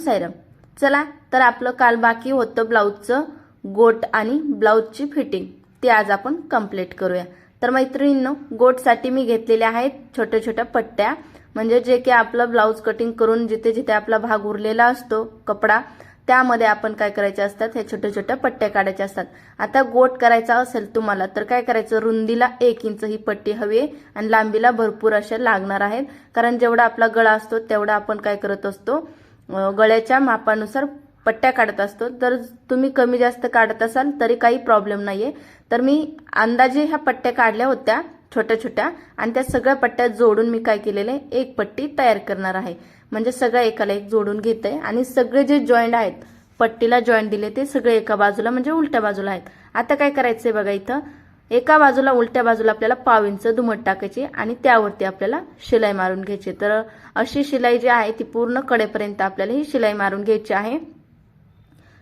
सायरम चला तर आपलं काल बाकी होतं ब्लाऊजचं गोट आणि ब्लाऊजची फिटिंग. ते आज आपण कंप्लीट करूया. तर मैत्रिणींनो गोटसाठी मी घेतलेल्या आहेत छोट्या छोट्या पट्ट्या. म्हणजे जे की आपलं ब्लाऊज कटिंग करून जिथे जिथे आपला भाग उरलेला असतो कपडा त्यामध्ये आपण काय करायचे असतात? हे छोट्या छोट्या पट्ट्या काढायच्या असतात. आता गोट करायचा असेल तुम्हाला तर काय करायचं? रुंदीला एक इंच ही पट्टी हवी आहे आणि लांबीला भरपूर अशा लागणार आहेत. कारण जेवढा आपला गळा असतो तेवढा आपण काय करत असतो? गळ्याच्या मापानुसार पट्ट्या काढत असतो. तर तुम्ही कमी जास्त काढत असाल तरी काही प्रॉब्लेम नाहीये. तर मी अंदाजे ह्या पट्ट्या काढल्या होत्या छोट्या छोट्या आणि त्या सगळ्या पट्ट्या जोडून मी काय केलेलं आहे एक पट्टी तयार करणार आहे. म्हणजे सगळं एकाला एक जोडून घेत आहे आणि सगळे जे जॉईंट आहेत पट्टीला जॉईंट दिले ते सगळे एका बाजूला म्हणजे उलट्या बाजूला आहेत. आता काय करायचंय बघा इथं? एका बाजूला उलट्या बाजूला आपल्याला पाव इंच दुमट टाकायची आणि त्यावरती आपल्याला शिलाई मारून घ्यायची. तर अशी शिलाई जी आहे ती पूर्ण कडेपर्यंत आपल्याला ही शिलाई मारून घ्यायची आहे.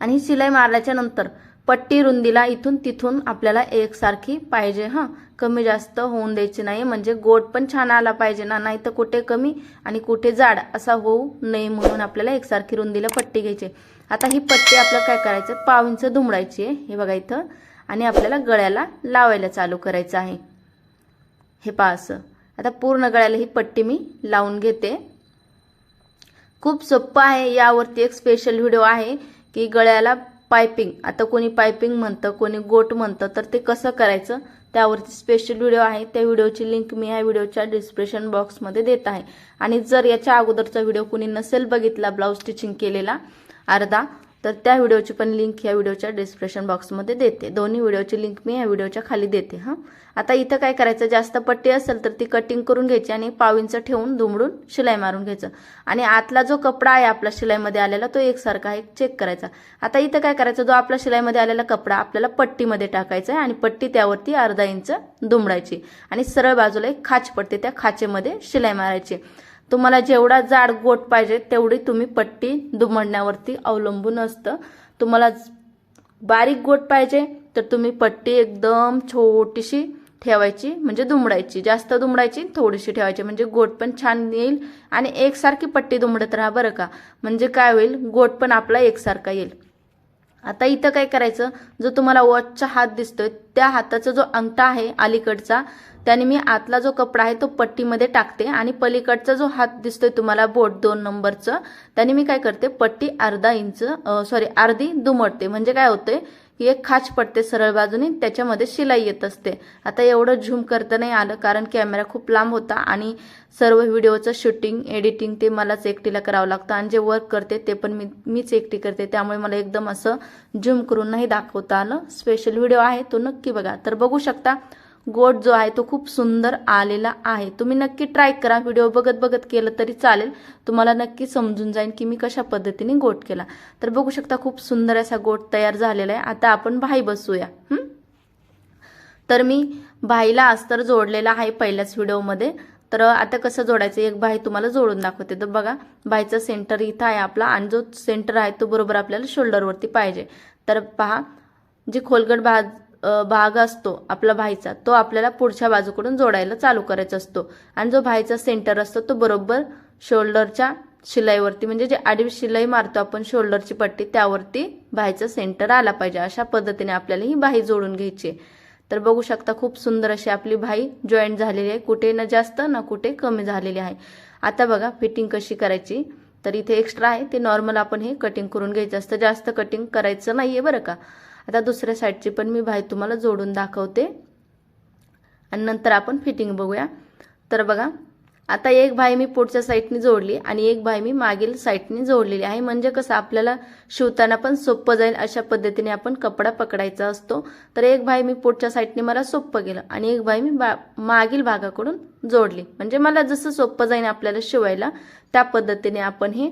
आणि ही शिलाई मारल्याच्या नंतर पट्टी रुंदीला इथून तिथून आपल्याला एकसारखी पाहिजे हां. कमी जास्त होऊन द्यायची नाही म्हणजे गोट पण छान आला पाहिजे ना नाही तर कुठे कमी आणि कुठे जाड असा होऊ नये म्हणून आपल्याला एकसारखी रुंदीला पट्टी घ्यायची. आता ही पट्टी आपल्याला काय करायचं? पाव इंच दुमडायची आहे. हे बघा इथं. आणि आपल्याला गळ्याला लावायला चालू करायचं आहे. हे पहा असं. आता पूर्ण गळ्याला ही पट्टी मी लावून घेते. खूप सोपं आहे. यावरती एक स्पेशल व्हिडिओ आहे की गळ्याला पायपिंग आता कोणी पायपिंग म्हणतं कोणी गोट म्हणतं तर ते कसं करायचं त्यावरती स्पेशल व्हिडिओ आहे. त्या व्हिडिओची लिंक मी ह्या व्हिडिओच्या डिस्क्रिप्शन बॉक्समध्ये देत आहे. आणि जर याच्या अगोदरचा व्हिडिओ कोणी नसेल बघितला ब्लाऊज स्टिचिंग केलेला अर्धा तर त्या व्हिडिओची पण लिंक या व्हिडिओच्या डिस्क्रिप्शन बॉक्समध्ये देते. दोन्ही व्हिडिओची लिंक मी या व्हिडिओच्या खाली देते हां. आता इथं काय करायचं? जास्त पट्टी असेल तर ती कटिंग करून घ्यायची आणि पाव ठेवून दुमडून शिलाई मारून घ्यायचं. आणि आतला जो कपडा आहे आपला शिलाईमध्ये आलेला तो एकसारखा आहे चेक करायचा. आता इथं काय करायचं? जो आपला शिलाईमध्ये आलेला कपडा आपल्याला पट्टीमध्ये टाकायचा आहे आणि पट्टी त्यावरती अर्धा इंच दुमडायची. आणि सरळ बाजूला एक खाच पडते त्या खाचेमध्ये शिलाई मारायची. तुम्हाला जेवढा जाड गोट पाहिजे तेवढी तुम्ही पट्टी दुमडण्यावरती अवलंबून असतं. तुम्हाला बारीक गोट पाहिजे तर तुम्ही पट्टी एकदम छोटीशी ठेवायची म्हणजे दुमडायची. जास्त दुमडायची थोडीशी ठेवायची. म्हणजे गोट पण छान येईल आणि एकसारखी पट्टी दुमडत राहा बरं का. म्हणजे काय होईल? गोट पण आपला एकसारखा येईल. आता इथं काय करायचं? जो तुम्हाला वॉचचा हात दिसतोय त्या हाताचा जो अंगठा आहे अलीकडचा त्याने मी आतला जो कपडा आहे तो पट्टीमध्ये टाकते आणि पलीकडचा जो हात दिसतोय तुम्हाला बोट दोन नंबरचं त्याने मी काय करते? पट्टी अर्धा इंच सॉरी अर्धी दुमडते. म्हणजे काय होतंय? की एक खाच पडते सरळ बाजूने त्याच्यामध्ये शिलाई येत असते. आता एवढं झूम करता नाही आलं कारण कॅमेरा खूप लांब होता आणि सर्व व्हिडिओचं शूटिंग एडिटिंग ते मलाच एकटीला करावं लागतं आणि जे वर्क करते ते पण मी मीच एकटी करते. त्यामुळे मला एकदम असं झूम करून नाही दाखवता आलं. स्पेशल व्हिडिओ आहे तो नक्की बघा. तर बघू शकता गोट जो आहे तो खूप सुंदर आलेला आहे. तुम्ही नक्की ट्राय करा. व्हिडिओ बघत बघत केलं तरी चालेल. तुम्हाला नक्की समजून जाईल की मी कशा पद्धतीने गोट केला. तर बघू शकता खूप सुंदर असा गोट तयार झालेला आहे. आता आपण भाई बसूया. तर मी भाईला अस्तर जोडलेला आहे पहिल्याच व्हिडिओमध्ये तर आता कसं जोडायचं? एक भाई तुम्हाला जोडून दाखवते. तर बघा भाईचा सेंटर इथं आहे आपला आणि जो सेंटर आहे तो बरोबर आपल्याला शोल्डरवरती पाहिजे. तर पहा जी खोलगट भाग भाग असतो आपला भाईचा तो आपल्याला पुढच्या बाजूकडून जोडायला चालू करायचा असतो. आणि जो भाईचा सेंटर असतो तो बरोबर शोल्डरच्या शिलाईवरती म्हणजे जे आडवी शिलाई मारतो आपण शोल्डरची पट्टी त्यावरती भाईचा सेंटर आला पाहिजे. अशा पद्धतीने आपल्याला ही भाई जोडून घ्यायची आहे. तर बघू शकता खूप सुंदर अशी आपली भाई जॉईंट झालेली आहे. कुठे ना जास्त ना कुठे कमी झालेली आहे. आता बघा फिटिंग कशी करायची? तर इथे एक्स्ट्रा आहे. ते नॉर्मल आपण हे कटिंग करून घ्यायचं असतं. जास्त कटिंग करायचं नाहीये बरं का. आता दुसऱ्या साईडची पण मी भाई तुम्हाला जोडून दाखवते. आणि नंतर आपण फिटिंग बघूया. तर बघा आता एक भाई मी पुढच्या साईडनी जोडली आणि एक भाई मी मागील साईडनी जोडलेली आहे. म्हणजे कसं आपल्याला शिवताना पण सोपं जाईल अशा पद्धतीने आपण कपडा पकडायचा असतो. तर एक भाई मी पुढच्या साईडने मला सोपं गेलं आणि एक भाई मी बा मागील भागाकडून जोडली. म्हणजे मला जसं सोपं जाईल आपल्याला शिवायला त्या पद्धतीने आपण हे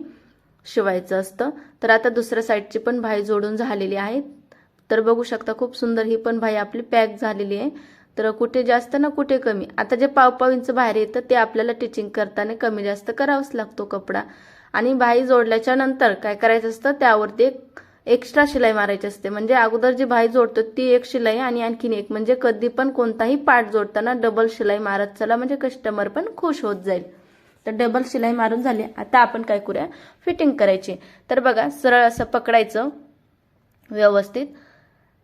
शिवायचं असतं. तर आता दुसऱ्या साईडची पण भाई जोडून झालेली आहे. तर बघू शकता खूप सुंदर ही पण भाई आपली पॅक झालेली आहे. तर कुठे जास्त ना कुठे कमी. आता जे पाव इंच बाहेर येतं ते आपल्याला टिचिंग करताना कमी जास्त करावाच लागतो कपडा. आणि भाई जोडल्याच्या नंतर काय करायचं असतं त्यावरती एक एक्स्ट्रा शिलाई मारायची असते. म्हणजे अगोदर जी भाई जोडतो ती एक शिलाई आणि आणखीन एक. म्हणजे कधी पण कोणताही पार्ट जोडताना डबल शिलाई मारत चला म्हणजे कस्टमर पण खुश होत जाईल. तर डबल शिलाई मारून झाली. आता आपण काय करूया? फिटिंग करायची. तर बघा सरळ असं पकडायचं व्यवस्थित.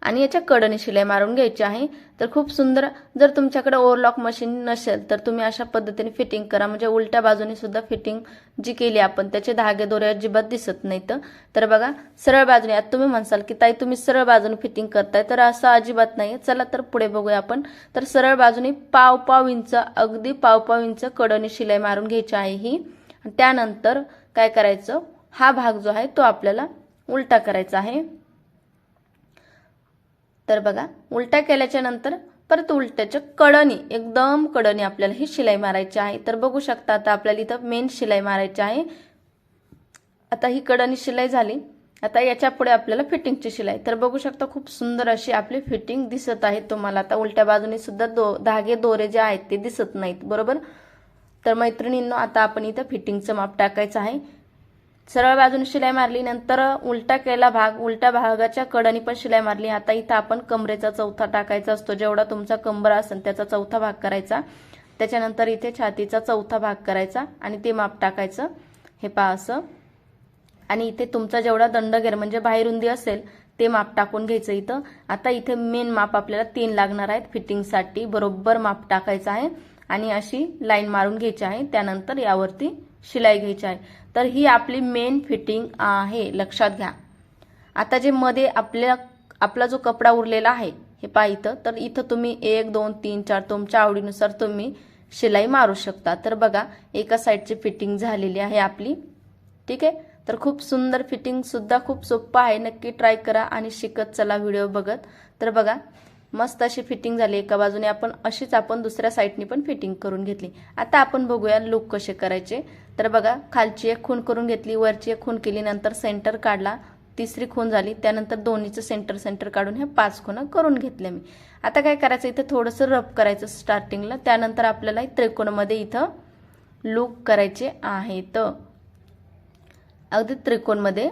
आणि याच्या कडनी शिलाई मारून घ्यायची आहे. तर खूप सुंदर जर तुमच्याकडे ओव्हरलॉक मशीन नसेल तर तुम्ही अशा पद्धतीने फिटिंग करा. म्हणजे उलट्या बाजूने सुद्धा फिटिंग जी केली आपण त्याचे धागे दोरे अजिबात दिसत नाहीत. तर बघा सरळ बाजूने आता तुम्ही म्हणसाल की ताई तुम्ही सरळ बाजूने फिटिंग करताय तर असं अजिबात नाही चला तर पुढे बघूया आपण. तर सरळ बाजूने पाव पाव इंच अगदी पाव पाव इंच कडनी शिलाई मारून घ्यायची आहे ही. त्यानंतर काय करायचं? हा भाग जो आहे तो आपल्याला उलटा करायचा आहे. तर बघा उलटा केल्याच्यानंतर परत उलट्याच्या कडणी एकदम कडनी आपल्याला ही शिलाई मारायची आहे. तर बघू शकता आता आपल्याला इथं मेन शिलाई मारायची आहे. आता ही कडणी शिलाई झाली. आता याच्यापुढे आपल्याला फिटिंगची शिलाई. तर बघू शकता खूप सुंदर अशी आपली फिटिंग दिसत आहे तुम्हाला. आता उलट्या बाजूने सुद्धा दो धागे दोरे जे आहेत ते दिसत नाहीत. बरोबर? तर मैत्रिणींनो आता आपण इथं फिटिंगचं माप टाकायचं आहे. सरळ बाजूने शिलाई मारली नंतर उलटा केला भाग उलट्या भागाच्या कडाने पण शिलाई मारली. आता इथं आपण कमरेचा चौथा टाकायचा असतो. जेवढा तुमचा कंबर असेल त्याचा चौथा भाग करायचा. त्याच्यानंतर इथे छातीचा चौथा भाग करायचा आणि ते माप टाकायचं. हे पहा असं. आणि इथे तुमचा जेवढा दंडगेर म्हणजे बाहेरुंदी असेल ते माप टाकून घ्यायचं इथं. आता इथे मेन माप आपल्याला तीन लागणार आहेत फिटिंगसाठी. बरोबर माप टाकायचं आहे. आणि अशी लाईन मारून घ्यायची आहे. त्यानंतर यावरती शिलाई घ्यायची आहे. तर ही आपली मेन फिटिंग आहे. लक्षात घ्या. आता जे मध्ये आपल्या आपला जो कपडा उरलेला आहे हे पहा इथं. तर इथं तुम्ही एक दोन तीन चार तुमच्या आवडीनुसार तुम्ही शिलाई मारू शकता. तर बघा एका साईडची फिटिंग झालेली आहे आपली. ठीक आहे? तर खूप सुंदर फिटिंग सुद्धा खूप सोपं आहे. नक्की ट्राय करा आणि शिकत चला व्हिडिओ बघत. तर बघा मस्त अशी फिटिंग झाली. एका बाजूने आपण अशीच आपण दुसऱ्या साईडनी पण फिटिंग करून घेतली. आता आपण बघूया लुक कसे करायचे. तर बघा खालची एक खून करून घेतली वरची एक खून केली नंतर सेंटर काढला तिसरी खून झाली त्यानंतर दोन्हीचं सेंटर सेंटर काढून हे पाच खुणं करून घेतल्या मी. आता काय करायचं इथं थोडंसं रफ करायचं स्टार्टिंगला त्यानंतर आपल्याला त्रिकोणमध्ये इथं लूक करायचे आहेत. अगदी त्रिकोणमध्ये.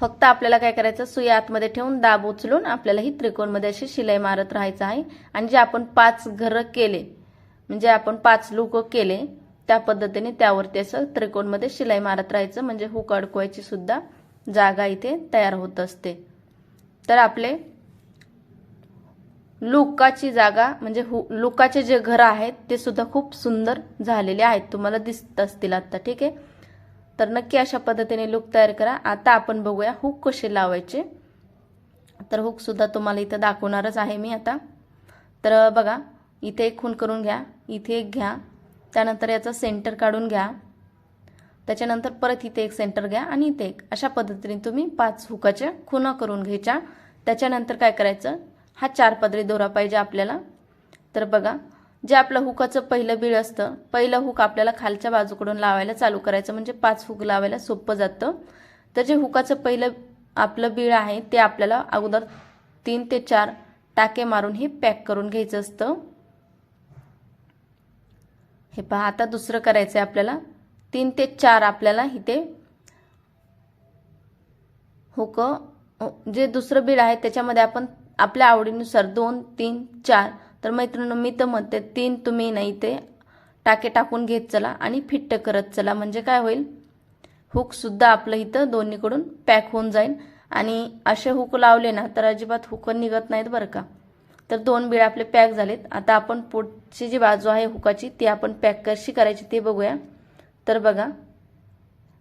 फक्त आपल्याला काय करायचं सुई आतमध्ये ठेवून दाब उचलून आपल्याला ही त्रिकोणमध्ये अशी शिलाई मारत राहायचं आहे. आणि जे आपण पाच घरं केले म्हणजे आपण पाच लुक केले त्या पद्धतीने त्यावरती असं त्रिकोणमध्ये शिलाई मारत राहायचं. म्हणजे हुक अडकवायची सुद्धा जागा इथे तयार होत असते. तर आपले लुकाची जागा म्हणजे हु लुकाचे जे घरं आहेत ते सुद्धा खूप सुंदर झालेले आहेत. तुम्हाला दिसत असतील आता ठीक आहे? तर नक्की अशा पद्धतीने लुक तयार करा. आता आपण बघूया हुक कसे लावायचे. तर हुक सुद्धा तुम्हाला इथं दाखवणारच आहे मी आता. तर बघा इथे एक खून करून घ्या. इथे एक घ्या. त्यानंतर याचा सेंटर काढून घ्या. त्याच्यानंतर परत इथे एक सेंटर घ्या आणि इथे एक. अशा पद्धतीने तुम्ही पाच हुकाच्या खुणा करून घ्यायच्या. त्याच्यानंतर काय करायचं? हा चार पदरी दोरा पाहिजे आपल्याला. तर बघा जे आपलं हुकाचं पहिलं बीळ असतं पहिलं हुक आपल्याला खालच्या बाजूकडून लावायला चालू करायचं म्हणजे पाच हुक लावायला सोपं जातं. तर जे हुकाचं पहिलं आपलं बीळ आहे ते आपल्याला अगोदर तीन ते चार टाके मारून हे पॅक करून घ्यायचं असतं. हे पहा आता दुसरं करायचं आहे आपल्याला. तीन ते चार आपल्याला इथे हुक जे दुसरं बीड आहे त्याच्यामध्ये आपण आपल्या आवडीनुसार दोन तीन चार. तर मैत्रिणी मी तर म्हणते तीन तुम्ही नाही ते टाके टाकून घेत चला आणि फिट्ट करत चला. म्हणजे काय होईल? हुकसुद्धा आपलं इथं दोन्हीकडून पॅक होऊन जाईल. आणि असे हुक लावले ना तर अजिबात हुक निघत नाहीत बरं का. तर दोन बिळ आपले पॅक झालेत. आता आपण पुढची जी बाजू आहे हुकाची ती आपण पॅक कशी करायची ते बघूया. तर बघा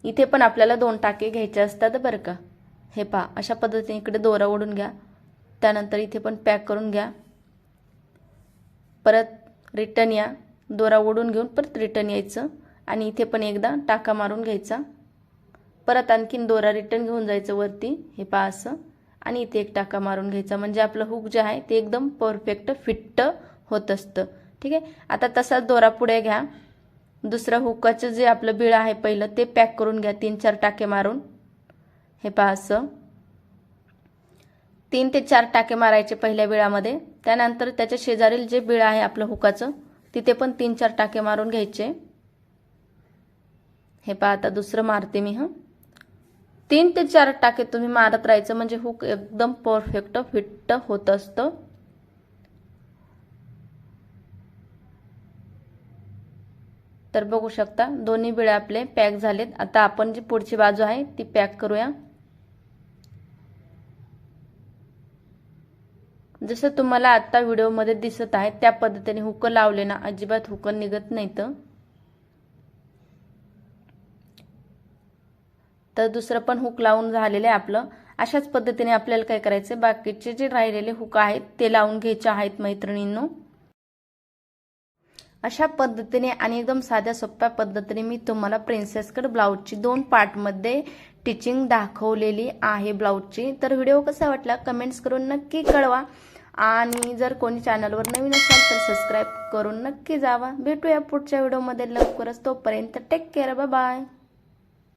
इथे पण आपल्याला दोन टाके घ्यायचे असतात बरं का. हे पहा अशा पद्धतीने इकडे दोरा ओढून घ्या. त्यानंतर इथे पण पॅक करून घ्या. परत रिटर्न या. दोरा ओढून घेऊन परत रिटर्न यायचं. आणि इथे पण एकदा टाका मारून घ्यायचा. परत आणखीन दोरा रिटर्न घेऊन जायचं वरती. हे पहा असं. आणि इथे एक टाका मारून घ्यायचा. म्हणजे आपलं हुक जे आहे ते एकदम परफेक्ट फिट्ट होत असतं. ठीक आहे? आता तसाच दोरा पुढे घ्या. दुसरं हुकाचं जे आपलं बिळ आहे पहिलं ते पॅक करून घ्या. तीन चार टाके मारून. हे पहा असं. तीन ते चार टाके मारायचे पहिल्या बिळामध्ये. त्यानंतर त्याच्या शेजारील जे बिळ आहे आपलं हुकाचं तिथे पण तीन चार टाके मारून घ्यायचे. हे पहा आता दुसरं मारते मी हं. तीन ते चार टाके तुम्ही मारत राहायचं म्हणजे हुक एकदम परफेक्ट फिट्ट होत असतं. तर बघू शकता दोन्ही बिळे आपले पॅक झालेत. आता आपण जी पुढची बाजू आहे ती पॅक करूया. जसं तुम्हाला आत्ता व्हिडिओमध्ये दिसत आहे त्या पद्धतीने हुकं लावले ना अजिबात हुकं निघत नाहीत. तर दुसरं पण हुक लावून झालेलं आहे आपलं. अशाच पद्धतीने आपल्याला काय करायचं बाकीचे जे राहिलेले हुक आहेत ते लावून घ्यायचे आहेत मैत्रिणींनो. अशा पद्धतीने आणि एकदम साध्या सोप्या पद्धतीने मी तुम्हाला प्रिन्सेस कट ब्लाऊजची दोन पार्टमध्ये टिचिंग दाखवलेली आहे ब्लाऊजची तर व्हिडिओ कसा वाटला? कमेंट्स करून नक्की कळवा. आणि जर कोणी चॅनलवर नवीन असाल तर सबस्क्राईब करून नक्की जावा. भेटूया पुढच्या व्हिडिओमध्ये लवकरच. तोपर्यंत टेक केअर बाय बाय